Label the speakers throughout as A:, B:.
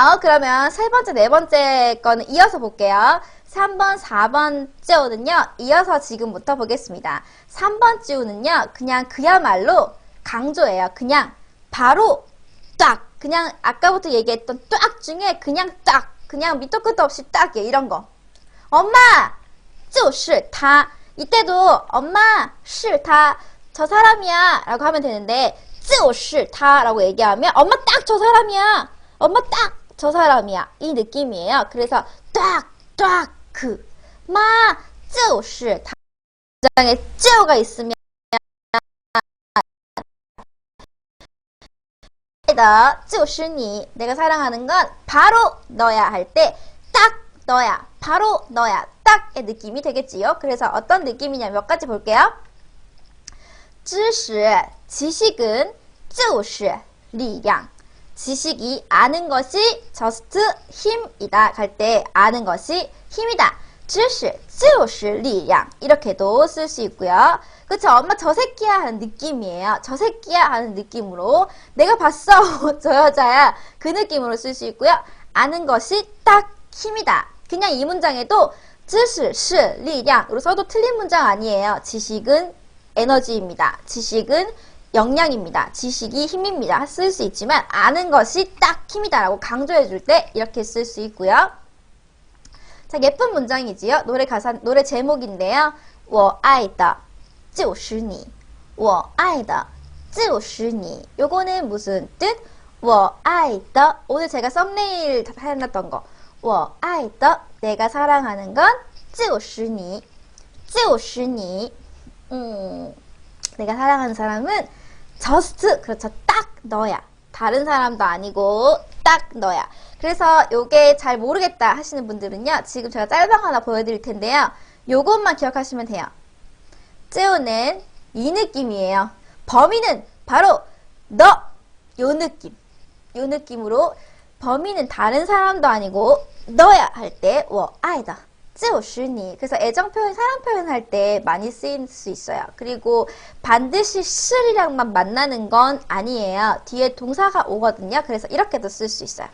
A: 하오 그러면 세 번째, 네 번째 거는 이어서 볼게요. 3번, 4번 쯔우는요, 이어서 지금부터 보겠습니다. 3번 쯔우는요, 그냥 그야말로 강조예요. 그냥 바로 딱, 그냥 아까부터 얘기했던 딱 중에 그냥 딱, 그냥 밑도 끝도 없이 딱이에요. 이런 거. 엄마! 就是他. 이때도 엄마, 是他, 저 사람이야 라고 하면 되는데 就是他라고 얘기하면 엄마 딱 저 사람이야. 엄마 딱 저 사람이야. 이 느낌이에요. 그래서 딱, 딱, 그. 마, 就是他. 장에 就가 있으면 너, 就是你. 내가 사랑하는 건 바로 너야 할 때 딱 너야. 바로 너야. 딱의 느낌이 되겠지요. 그래서 어떤 느낌이냐 몇 가지 볼게요. 知识, 지식은 就是力量. 지식이 아는 것이 just 힘이다 갈 때 아는 것이 힘이다. 知识就是力量 이렇게도 쓸 수 있고요. 그쵸 엄마 저 새끼야 하는 느낌이에요. 저 새끼야 하는 느낌으로 내가 봤어 저 여자야 그 느낌으로 쓸 수 있고요. 아는 것이 딱 힘이다. 그냥 이 문장에도 知识是力量 으로 써도 틀린 문장 아니에요. 지식은 에너지입니다. 지식은 역량입니다. 지식이 힘입니다. 쓸 수 있지만 아는 것이 딱 힘이다라고 강조해 줄 때 이렇게 쓸 수 있고요. 자, 예쁜 문장이지요. 노래 가사 노래 제목인데요. 我爱的就是你.我爱的就是你. 요거는 무슨 뜻? 我爱的 오늘 제가 썸네일 해놨던 거. 我爱的 내가 사랑하는 건 就是你.就是你. 음, 내가 사랑하는 사람은 just 그렇죠. 딱 너야. 다른 사람도 아니고 딱 너야. 그래서 요게 잘 모르겠다 하시는 분들은요 지금 제가 짤방 하나 보여드릴 텐데요. 요것만 기억하시면 돼요. 쯔우는 이 느낌이에요. 범인은 바로 너! 요 느낌. 요 느낌으로 범인은 다른 사람도 아니고 너야 할 때 워 아이다 쯔오슈니 그래서 애정 표현, 사랑 표현할 때 많이 쓰일 수 있어요. 그리고 반드시 실이랑만 만나는 건 아니에요. 뒤에 동사가 오거든요. 그래서 이렇게도 쓸 수 있어요.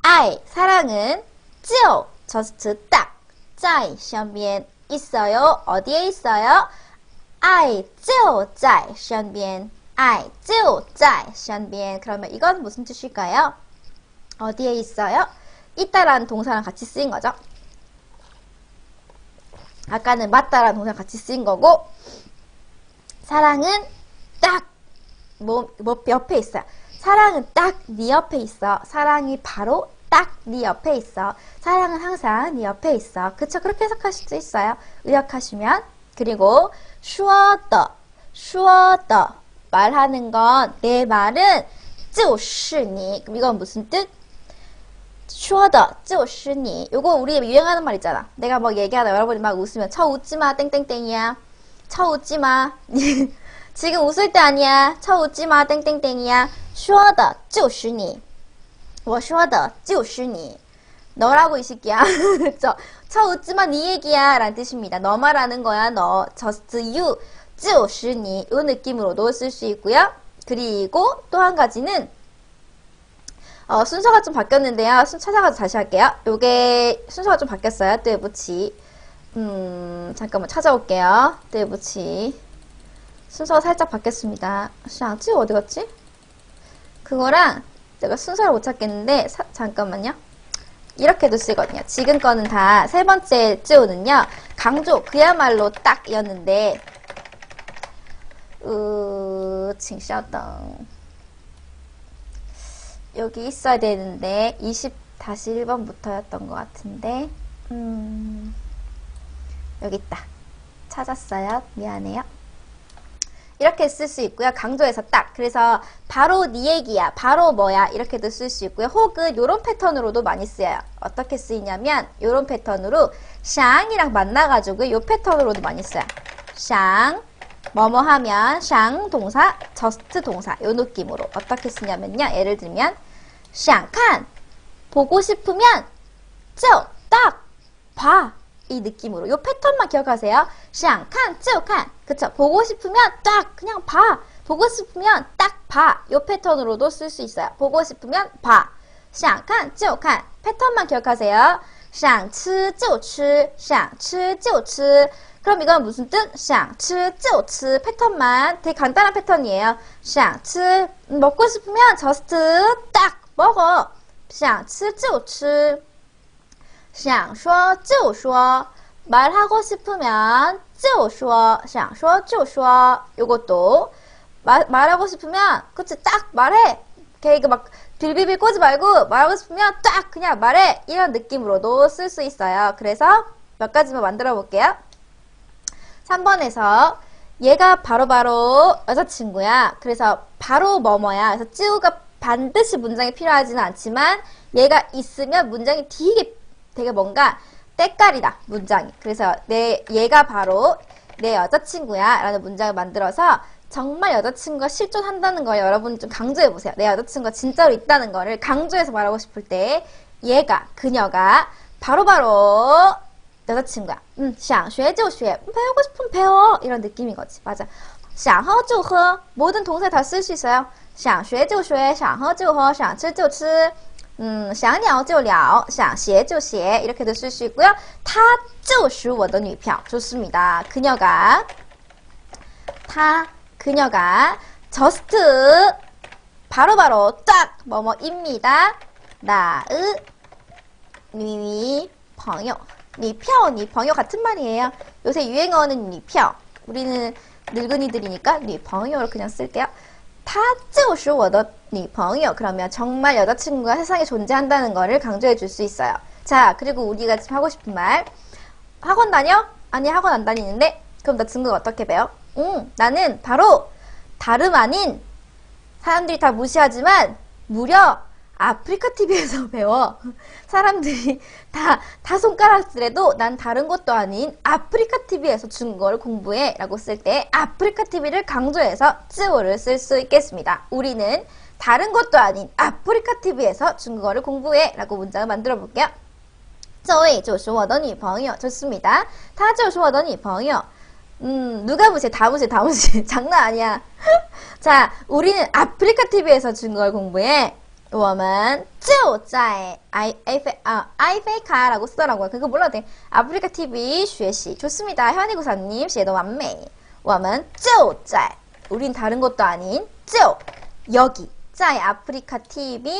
A: 아이 사랑은 쯔오 저스트 딱 짜이 션비엔 있어요. 어디에 있어요? 아이 쯔오 짜이 션비엔 아이 쯔오 짜이 션비엔 그러면 이건 무슨 뜻일까요? 어디에 있어요? 있다라는 동사랑 같이 쓰인 거죠. 아까는 맞다라는 동사 같이 쓰인 거고 사랑은 딱 뭐, 뭐 옆에 있어요. 사랑은 딱 네 옆에 있어. 사랑이 바로 딱 네 옆에 있어. 사랑은 항상 네 옆에 있어. 그쵸? 그렇게 해석하실 수 있어요. 의역하시면. 그리고 슈어더, 슈어더 말하는 건 내 말은 就是你. 그럼 이건 무슨 뜻? 说的就是你. 요거 우리 유행하는 말 있잖아. 내가 뭐 얘기하다 여러분이 막 웃으면 쳐 웃지 마 땡땡땡이야. 쳐 웃지 마. 지금 웃을 때 아니야. 쳐 웃지 마 땡땡땡이야. 说的就是你.我说的就是你. 너라고 이 새끼야. 그쵸? 쳐 웃지 마 네 얘기야 라는 뜻입니다. 너 말하는 거야 너. just you. 就是你. 요 느낌으로도 쓸 수 있고요. 그리고 또 한 가지는 어, 순서가 좀 바뀌었는데요. 순 찾아가서 다시 할게요. 요게 순서가 좀 바뀌었어요. 뚜에부치. 음, 잠깐만 찾아올게요. 뚜에부치. 순서가 살짝 바뀌었습니다. 샹찌 어디 갔지? 그거랑 내가 순서를 못 찾겠는데 사, 잠깐만요. 이렇게도 쓰거든요. 지금 거는 다 세 번째 쯔우는요. 강조 그야말로 딱이었는데 으, 칭샤당 여기 있어야 되는데 20 다시 1번부터였던 것 같은데. 음, 여기 있다. 찾았어요. 미안해요. 이렇게 쓸 수 있고요. 강조해서 딱. 그래서 바로 네 얘기야. 바로 뭐야? 이렇게도 쓸 수 있고요. 혹은 요런 패턴으로도 많이 쓰여요. 어떻게 쓰이냐면 요런 패턴으로 샹이랑 만나가지고 요 패턴으로도 많이 써요. 샹 뭐뭐 하면 샹 동사, just 동사. 요 느낌으로. 어떻게 쓰냐면요. 예를 들면 想看 보고 싶으면 就딱 봐. 이 느낌으로 요 패턴만 기억하세요. 想看 就看 그쵸? 보고 싶으면 딱 그냥 봐. 보고 싶으면 딱 봐. 요 패턴으로도 쓸 수 있어요. 보고 싶으면 봐. 想看就看 패턴만 기억하세요. 想吃就吃,想吃就吃. 그럼 이건 무슨 뜻? 想吃就吃 패턴만 되게 간단한 패턴이에요. 想吃 먹고 싶으면 just 딱 먹어. 想吃就吃.想说就说 말하고 싶으면 就说想说就说 요것도 말, 말하고 싶으면 그치 딱 말해 이렇게 이거 막 빌빌빌 꼬지 말고 말하고 싶으면 딱 그냥 말해 이런 느낌으로도 쓸 수 있어요 그래서 몇 가지만 만들어 볼게요 3번에서 얘가 바로바로 여자친구야 그래서 바로 뭐뭐야 그래서 찌우가 반드시 문장이 필요하지는 않지만 얘가 있으면 문장이 되게 되게 뭔가 때깔이다 문장이 그래서 내 얘가 바로 내 여자친구야 라는 문장을 만들어서 정말 여자친구가 실존한다는 걸 여러분 좀 강조해 보세요 내 여자친구가 진짜로 있다는 거를 강조해서 말하고 싶을 때 얘가 그녀가 바로바로 여자친구야 음, 想学就学 배우고 싶으면 배워 이런 느낌인 거지 맞아 想喝就喝 모든 동사 다 쓸 수 있어요 想学就学想喝就喝想吃就吃 음, 想聊就聊,想写就写 이렇게도 쓸 수 있고요. 她就是我的女票 좋습니다. 그녀가 她 그녀가 just 바로바로 딱 뭐뭐입니다. 나의 女朋友 니표, 니朋友 같은 말이에요. 요새 유행어는 니표. 우리는 늙은이들이니까 니朋友를 그냥 쓸게요. 她就是我的女朋友 그러면 정말 여자친구가 세상에 존재한다는 거를 강조해 줄 수 있어요. 자, 그리고 우리가 지금 하고 싶은 말. 학원 다녀? 아니, 학원 안 다니는데? 그럼 나 중국어 어떻게 배워? 응, 나는 바로 다름 아닌 사람들이 다 무시하지만 무려 아프리카 TV에서 배워. 사람들이 다, 다 손가락질해도 난 다른 것도 아닌 아프리카 TV에서 중국어를 공부해 라고 쓸 때 아프리카 TV를 강조해서 쯔오를 쓸 수 있겠습니다. 우리는 다른 것도 아닌 아프리카 TV에서 중국어를 공부해 라고 문장을 만들어 볼게요. 这位就是我的女朋友 좋습니다. 她就是我的女朋友 음, 누가 무시해? 다 무시해, 다 무시해. 장난 아니야. 자, 우리는 아프리카 TV에서 중국어를 공부해. 我们就在 i f 아 아이페이카라고 쓰더라고요. 그거 몰라도 돼. 아프리카 TV 学习 좋습니다. 현희 구사님 写的完美.我们就在 우린 다른 것도 아닌 就 여기 在 아프리카 TV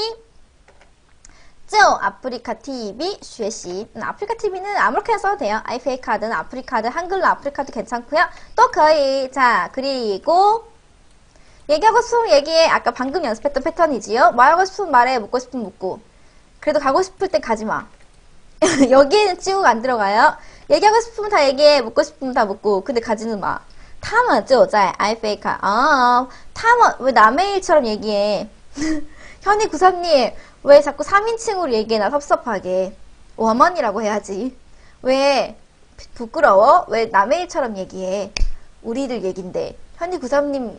A: 就 아프리카 TV 学习 음, 아프리카 TV는 아무렇게나 써도 돼요. 아이페이카든 아프리카든 한글로 아프리카도 괜찮고요. 또 거의 자 그리고 얘기하고 싶은 얘기에 아까 방금 연습했던 패턴이지요. 뭐 말하고 싶은 말에 묻고 싶은 묻고. 그래도 가고 싶을 때 가지 마. 여기에는 찌우가 안 들어가요. 얘기하고 싶으면 다 얘기해, 묻고 싶으면 다 묻고. 근데 가지는 마. 타마 쪼자이 아이 페이카. 아, 타마 왜 남의 일처럼 얘기해? 현이 구사님 왜 자꾸 3인칭으로 얘기해 나 섭섭하게. 워먼이라고 해야지. 왜 부끄러워? 왜 남의 일처럼 얘기해? 우리들 얘긴데. 현이 구사님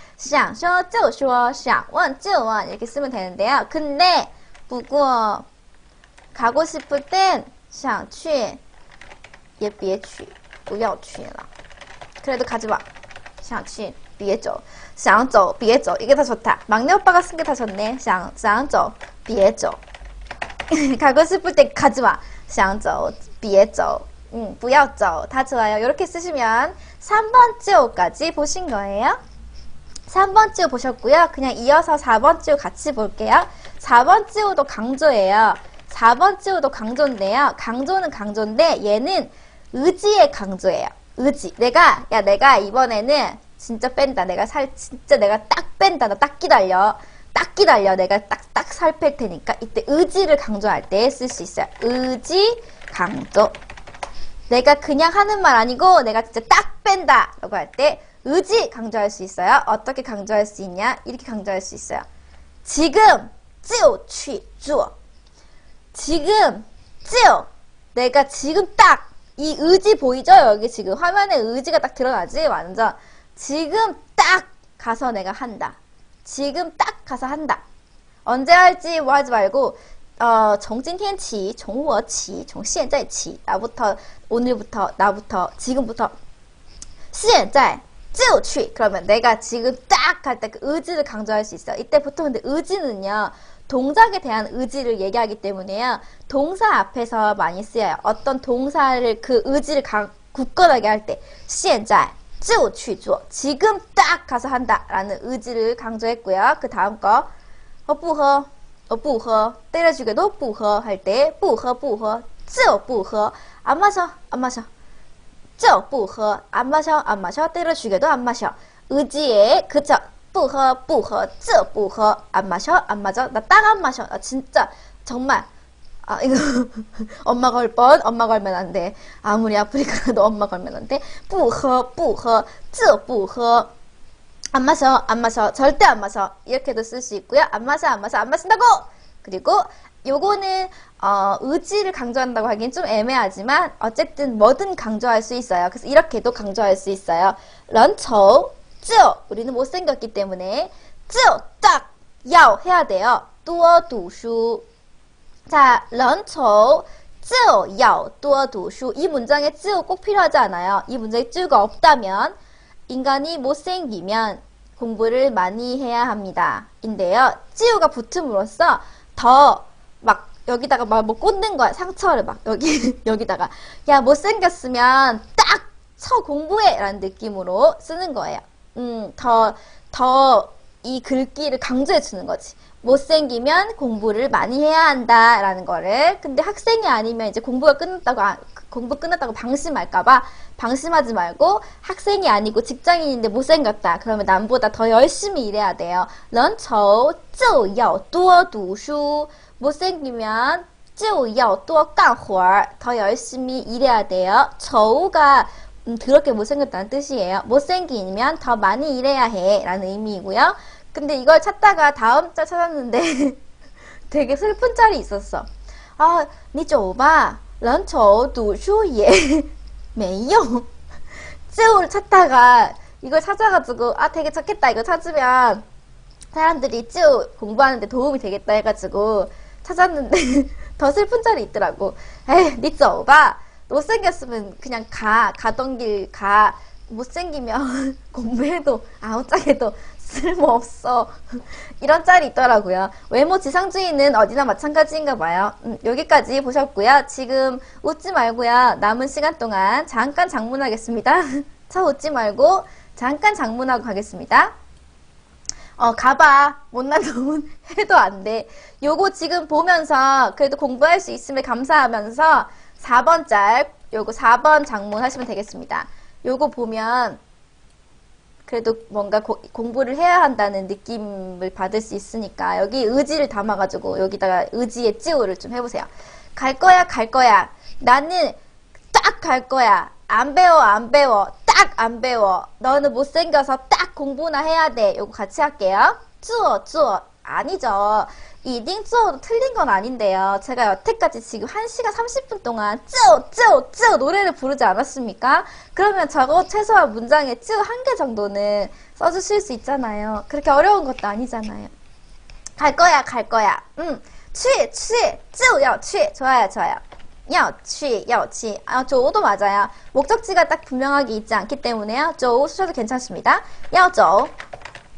A: 想说就说,想问就问 이렇게 쓰면 되는데요. 근데 不过 가고 싶을 땐 想去也别去,不要去了. 그래도 가지 마. 想去别走.想走别走. 이게 더 좋다. 막내 오빠가 쓴 게 더 좋네. 想想走别走. 가고 싶을 때 가지 마. 想走别走. 음, 不要走. 다 좋아요. 이렇게 쓰시면 3번 찌오까지 보신 거예요. 3번 찌우 보셨고요. 그냥 이어서 4번 찌우 같이 볼게요. 4번 찌우도 강조예요. 4번 찌우도 강조인데요. 강조는 강조인데 얘는 의지의 강조예요. 의지. 내가 야 내가 이번에는 진짜 뺀다. 내가 살 진짜 내가 딱 뺀다. 너딱 기다려. 딱 기다려. 내가 딱 딱 살 뺄 테니까 이때 의지를 강조할 때 쓸 수 있어요. 의지 강조. 내가 그냥 하는 말 아니고 내가 진짜 딱 뺀다 라고 할 때 의지 강조할 수 있어요. 어떻게 강조할 수 있냐? 이렇게 강조할 수 있어요. 지금 就去做 지금 쯔 내가 지금 딱 이 의지 보이죠? 여기 지금 화면에 의지가 딱 드러나지? 완전 지금 딱 가서 내가 한다. 지금 딱 가서 한다. 언제 할지 뭐 하지 말고 어, 从今天起,从我起,从现在起 나부터 오늘부터 나부터 지금부터 现 在就去 그러면 내가 지금 딱 할 때 그 의지를 강조할 수 있어. 이때 보통 근데 의지는요. 동작에 대한 의지를 얘기하기 때문에요. 동사 앞에서 많이 쓰여요. 어떤 동사를 그 의지를 강, 굳건하게 할 때, 现在就去做 지금 딱 가서 한다라는 의지를 강조했고요. 그 다음 거, 어, 不喝, 어, 不喝, 때려주게도 不喝 할 때, 不喝,不喝,就不喝, 안 마셔, 안 마셔. 就不喝, 안 마셔, 안 마셔, 때려주게도 안 마셔. 의지에, 그쵸. 不喝,不喝,就不喝, 안 마셔, 안 마셔. 나 딱 안 마셔. 나 진짜, 정말. 아, 이거, 엄마 걸 뻔, 엄마 걸면 안 돼. 아무리 아프리카라도 엄마 걸면 안 돼. 不喝,不喝,就不喝. 안 마셔, 안 마셔, 절대 안 마셔. 이렇게도 쓸 수 있고요. 안 마셔, 안 마셔, 안 마신다고! 그리고 요거는 어, 의지를 강조한다고 하기엔 좀 애매하지만 어쨌든 뭐든 강조할 수 있어요. 그래서 이렇게도 강조할 수 있어요. 런처, 쯔 우리는 못생겼기 때문에 쯔 딱, 야 해야 돼요. 뚜어 두슈 자, 人丑 쯔, 야, 뚜어 두슈 이 문장에 쯔꼭 필요하지 않아요. 이 문장에 쯔가 없다면 인간이 못생기면 공부를 많이 해야 합니다. 인데요. 찌우가 붙음으로써 더막 여기다가 막 뭐 꽂는 거야. 상처를 막 여기 여기다가 야 못생겼으면 딱 쳐 공부해 라는 느낌으로 쓰는 거예요. 음, 더 더 이 글귀를 강조해 주는 거지. 못생기면 공부를 많이 해야 한다라는 거를. 근데 학생이 아니면 이제 공부가 끝났다고 아- 공부 끝났다고 방심할까봐 방심하지 말고 학생이 아니고 직장인인데 못생겼다. 그러면 남보다 더 열심히 일해야 돼요. 人丑就要多读书. 못생기면 쯔오야 또어 깡홀 더 열심히 일해야 돼요. 저우가 음, 더럽게 못생겼다는 뜻이에요. 못생기면 더 많이 일해야 해 라는 의미이고요. 근데 이걸 찾다가 다음 자 찾았는데 되게 슬픈 짤이 있었어. 아, 니조오바, 런저두슈예 메이요. 쯔오를 찾다가 이걸 찾아가지고 아 되게 좋겠다 이거 찾으면 사람들이 쯔오 공부하는데 도움이 되겠다 해가지고 찾았는데 더 슬픈 짤이 있더라고. 에이, 니 쩌봐. 못생겼으면 그냥 가. 가던 길 가. 못생기면 공부해도 아우짝해도 쓸모없어. 이런 짤이 있더라고요. 외모 지상주의는 어디나 마찬가지인가 봐요. 음, 여기까지 보셨고요. 지금 웃지 말고요. 남은 시간 동안 잠깐 장문하겠습니다. 저 웃지 말고 잠깐 장문하고 가겠습니다. 어, 가봐. 못난 놈은 해도 안 돼. 요거 지금 보면서 그래도 공부할 수 있음을 감사하면서 4번 짤, 요거 4번 장문 하시면 되겠습니다. 요거 보면 그래도 뭔가 고- 공부를 해야 한다는 느낌을 받을 수 있으니까 여기 의지를 담아가지고 여기다가 의지의 찌우를 좀 해보세요. 갈 거야, 갈 거야. 나는 딱 갈 거야. 안 배워, 안 배워. 딱 안 배워. 너는 못생겨서 딱 공부나 해야 돼. 요거 같이 할게요. 쭈어, 쭈어. 아니죠. 이딩 쭈어도 틀린 건 아닌데요. 제가 여태까지 지금 1시간 30분 동안 쭈어, 쭈어, 쭈어 노래를 부르지 않았습니까? 그러면 저거 최소한 문장에 쭈 한 개 정도는 써주실 수 있잖아요. 그렇게 어려운 것도 아니잖아요. 갈 거야, 갈 거야. 응. 취, 취, 쭈, 요, 취. 좋아요, 좋아요. 要去,要去. 아, 조도 맞아요. 목적지가 딱 분명하게 있지 않기 때문에요. 조 쓰셔도 괜찮습니다. 要走.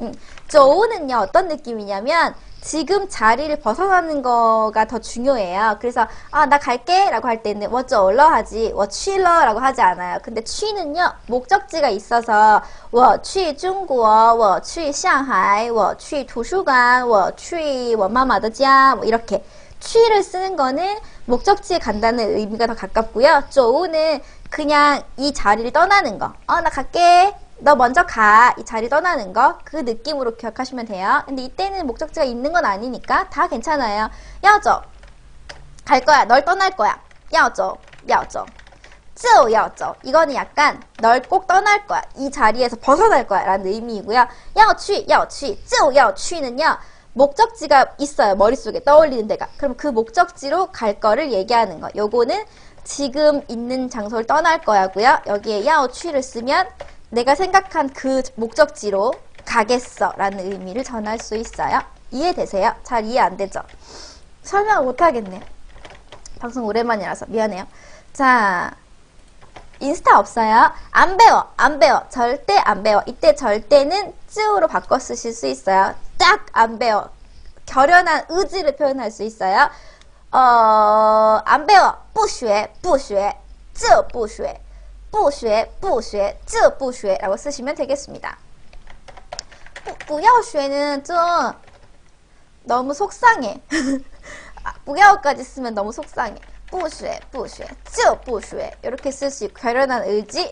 A: 음, 조우는요, 어떤 느낌이냐면, 지금 자리를 벗어나는 거가 더 중요해요. 그래서, 아, 나 갈게! 라고 할 때는, 我走了 하지, 我去了 라고 하지 않아요. 근데, 去는요, 목적지가 있어서, 我去中国,我去上海,我去图书馆,我去我妈妈的家, 뭐 이렇게. 취를 쓰는 거는 목적지에 간다는 의미가 더 가깝고요. 쪼우는 그냥 이 자리를 떠나는 거. 어, 나 갈게. 너 먼저 가. 이 자리 떠나는 거. 그 느낌으로 기억하시면 돼요. 근데 이때는 목적지가 있는 건 아니니까 다 괜찮아요. 야저. 갈 거야. 널 떠날 거야. 야저. 야저. 쪼야저. 이거는 약간 널 꼭 떠날 거야. 이 자리에서 벗어날 거야. 라는 의미이고요. 여취. 여취. 쪼야취는요. 목적지가 있어요. 머릿속에 떠올리는 데가. 그럼 그 목적지로 갈 거를 얘기하는 거. 요거는 지금 있는 장소를 떠날 거야고요. 여기에 야오 취를 쓰면 내가 생각한 그 목적지로 가겠어 라는 의미를 전할 수 있어요. 이해되세요? 잘 이해 안 되죠? 설명을 못 하겠네요. 방송 오랜만이라서 미안해요. 자, 인스타 없어요? 안 배워, 안 배워. 절대 안 배워. 이때 절대는 쯔우로 바꿔 쓰실 수 있어요. 딱 안 배워. 결연한 의지를 표현할 수 있어요. 어, 안 배워. 不学,不学,这不学,不学,不学,这不学 라고 쓰시면 되겠습니다. 不要学는 좀 너무 속상해. 아, 不要까지 쓰면 너무 속상해. 不学,不学,这不学 이렇게 쓸 수 있고 결연한 의지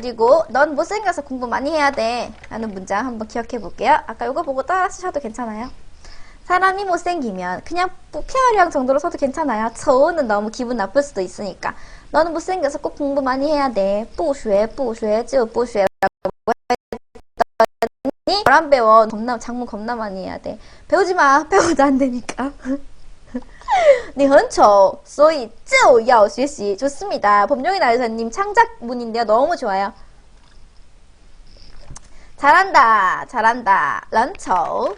A: 그리고 넌 못생겨서 공부 많이 해야 돼 라는 문장 한번 기억해 볼게요. 아까 이거 보고 따라 쓰셔도 괜찮아요. 사람이 못생기면 그냥 부피아량 정도로 써도 괜찮아요. 저는 너무 기분 나쁠 수도 있으니까. 너는 못생겨서 꼭 공부 많이 해야 돼. 不学,不学,就不学 했더니 안 배워. 겁나 장문 겁나 많이 해야 돼. 배우지 마. 배워도 안 되니까. 니헌초 소이 쯔오야 쉐시 좋습니다. 범용이 나유사님 창작문인데요. 너무 좋아요. 잘한다 잘한다 런초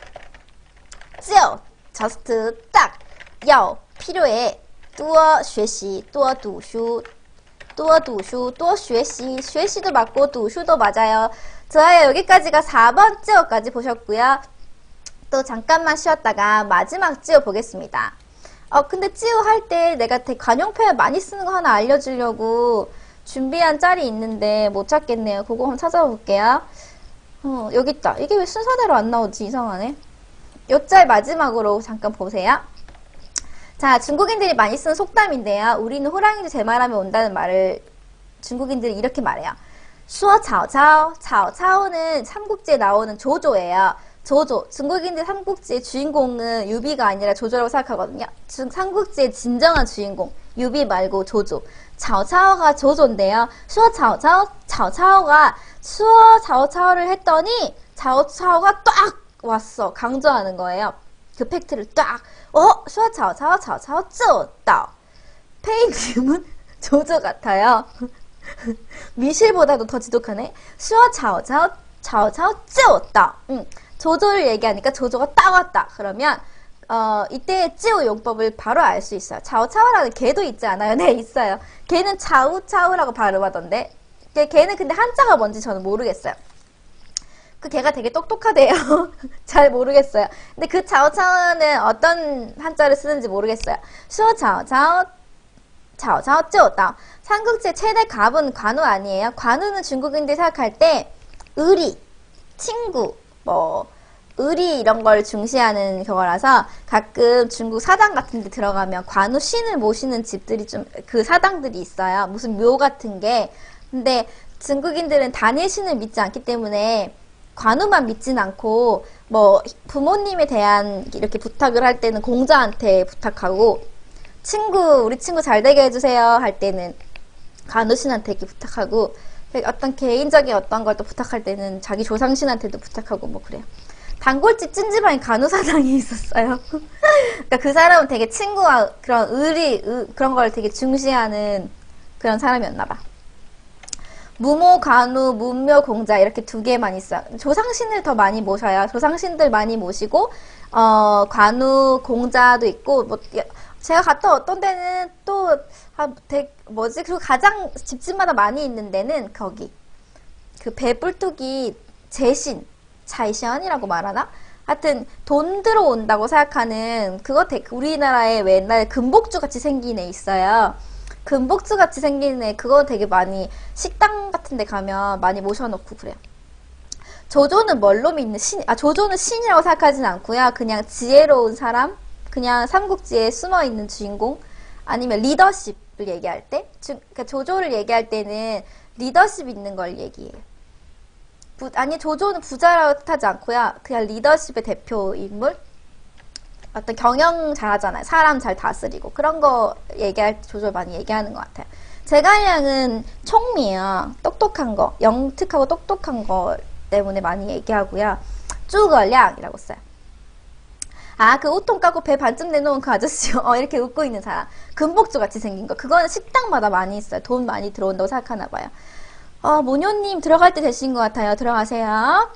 A: 쯔오 저스트 딱야 필요해 뚜어 쉐시 뚜어 두슈 뚜어 두슈 뚜어 쉐시 쉐시도 맞고 두슈도 맞아요. 좋아요 여기까지가 4번 쯔오까지 보셨고요. 또 잠깐만 쉬었다가 마지막 쯔오 보겠습니다. 어, 근데 찌우 할 때 내가 되게 관용 표현 많이 쓰는 거 하나 알려주려고 준비한 짤이 있는데 못 찾겠네요. 그거 한번 찾아볼게요. 어, 여기 있다. 이게 왜 순서대로 안 나오지? 이상하네. 요 짤 마지막으로 잠깐 보세요. 자, 중국인들이 많이 쓰는 속담인데요. 우리는 호랑이도 제 말하면 온다는 말을 중국인들이 이렇게 말해요. 수어 차오차오, 차오차오는 삼국지에 나오는 조조예요. 조조. 중국인들 삼국지의 주인공은 유비가 아니라 조조라고 생각하거든요. 중, 삼국지의 진정한 주인공. 유비 말고 조조. 차오차오가 조조인데요. 수어 차오차오, 차오차오가 수어 차오차오를 했더니 차오차오가 딱 왔어. 강조하는 거예요. 그 팩트를 딱. 어? 수어 차오차오, 쯔다. 페이님은 조조 같아요. 미실보다도 더 지독하네. 수어 차오차오, 차오차오, 쯔다. 응. 조조를 얘기하니까 조조가 딱 왔다. 그러면 어, 이때 찌우 용법을 바로 알 수 있어요. 차오차오라는 개도 있지 않아요? 네, 있어요. 걔는 차우차우라고 발음하던데. 걔, 걔는 근데 한자가 뭔지 저는 모르겠어요. 그 개가 되게 똑똑하대요. 잘 모르겠어요. 근데 그 차오차오는 어떤 한자를 쓰는지 모르겠어요. 수어 차오차오, 차오차오 찌오다. 삼국지 최대 갑은 관우 아니에요? 관우는 중국인들이 생각할 때 의리, 친구, 뭐 의리 이런 걸 중시하는 거라서 가끔 중국 사당 같은 데 들어가면 관우 신을 모시는 집들이 좀 그 사당들이 있어요. 무슨 묘 같은 게. 근데 중국인들은 단일 신을 믿지 않기 때문에 관우만 믿진 않고 뭐 부모님에 대한 이렇게 부탁을 할 때는 공자한테 부탁하고 친구 우리 친구 잘 되게 해주세요 할 때는 관우 신한테 이렇게 부탁하고 어떤 개인적인 어떤 걸 또 부탁할 때는 자기 조상신한테도 부탁하고 뭐 그래요. 단골집 찐지방에 간호사당이 있었어요. 그러니까 그 사람은 되게 친구와 그런 의리 의, 그런 걸 되게 중시하는 그런 사람이었나 봐. 무모, 간우, 문묘, 공자 이렇게 두 개만 있어요. 조상신을 더 많이 모셔요. 조상신들 많이 모시고 어, 관우, 공자도 있고 뭐 제가 갔다 어떤 데는 또 아, 되, 뭐지? 그리고 가장 집집마다 많이 있는 데는 거기 그 배불뚝이 제신 차이션이라고 말하나? 하여튼 돈 들어온다고 생각하는 그거 되, 우리나라에 왜 옛날에 금복주 같이 생긴 애 있어요. 금복주 같이 생긴 애 그거 되게 많이 식당 같은 데 가면 많이 모셔놓고 그래요. 조조는 뭘로 믿는 신, 아, 조조는 신이라고 생각하진 않고요. 그냥 지혜로운 사람, 그냥 삼국지에 숨어 있는 주인공, 아니면 리더십을 얘기할 때, 주, 그러니까 조조를 얘기할 때는 리더십 있는 걸 얘기해요. 부, 아니, 조조는 부자라고 뜻하지 않고요. 그냥 리더십의 대표 인물? 어떤 경영 잘하잖아요. 사람 잘 다스리고. 그런 거 얘기할 때 조조 많이 얘기하는 것 같아요. 제갈량은 총미예요. 똑똑한 거. 영특하고 똑똑한 거 때문에 많이 얘기하고요. 쭈거량이라고 써요. 아, 그 옷통 까고 배 반쯤 내놓은 그 아저씨요. 어, 이렇게 웃고 있는 사람. 금복주 같이 생긴 거. 그거는 식당마다 많이 있어요. 돈 많이 들어온다고 생각하나 봐요. 어, 모녀님 들어갈 때 되신 것 같아요. 들어가세요.